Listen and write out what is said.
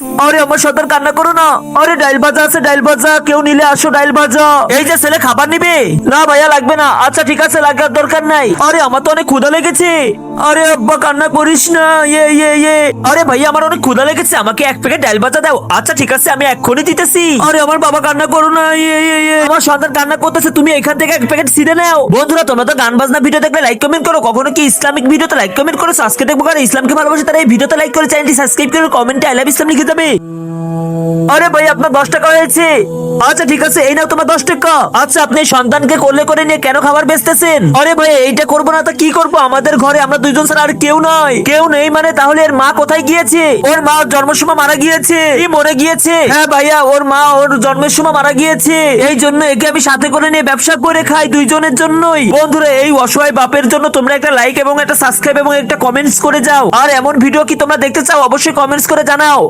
আরে আমার সন্তান কান্না করো না। আরে ডাইল ভাজা আছে, ডাইল ভাজা। কেউ নিলে আসো ডাইল ভাজা। এই যে ছেলে, খাবার নিবে? না ভাইয়া, লাগবে না। আচ্ছা ঠিক আছে, লাগার দরকার নাই। আরে, আমার তো অনেক ক্ষুধা লেগেছে। আরে আব্বা, কান্না করিস না। ইয়ে ইয়ে ইয়ে। আরে ভাইয়া, আমার অনেক ক্ষুধা লেগেছে। আমাকে এক প্যাকেট ডাইল ভাজা দাও। আচ্ছা ঠিক আছে, আমি এক্ষুনি দিতেছি। আরে, আমার বাবা কান্না করো না। ইয়ে ইয়ে ইয়ে। আমার সন্তান কান্না করতেছে। তুমি এখান থেকে এক প্যাকেট সিডে নাও। বন্ধুরা, তোমরা তো গান বাজনা ভিডিও দেখলে লাইক কমেন্ট করো। কখনো কি ইসলামিক ভিডিওতে লাইক কমেন্ট করো আজকে দেখব কারণ ইসলামকে ভালোবাসে, তারা এই ভিডিওতে লাইক করে। চ্যানেলটি সাবস্ক্রাইব করে কমেন্টে আই লাভ ইসলাম লিখে দেবে আরে ভাই, আপনার দশ টাকা হয়েছে। আচ্ছা ঠিক আছে, এই নাও তোমার দশ টাকা আচ্ছা আপনি সন্তানকে কোলে করে নিয়ে কেন খাবার বেচতেছেন? আরে ভাই, এইটা করব না, তো কি করব? আমাদের ঘরে আমরা দুইজন ছাড়া আর কেউ নয় কেউ নেই মানে তাহলে এর মা কোথায় গিয়েছে? ওর মা জন্মের সময় মারা গিয়েছে। কি মরে গিয়েছে? হ্যাঁ ভাইয়া, ওর মা ওর জন্মের সময় মারা গিয়েছে। এই জন্য একে আমি সাথে করে নিয়ে ব্যবসা করে খাই দুইজনের জন্যই। বন্ধুরা, এই অসহায় বাপের জন্য তোমরা একটা লাইক এবং একটা সাবস্ক্রাইব এবং একটা কমেন্টস করে যাও। আর এমন ভিডিও কি তোমরা দেখতে চাও, অবশ্যই কমেন্টস করে জানাও।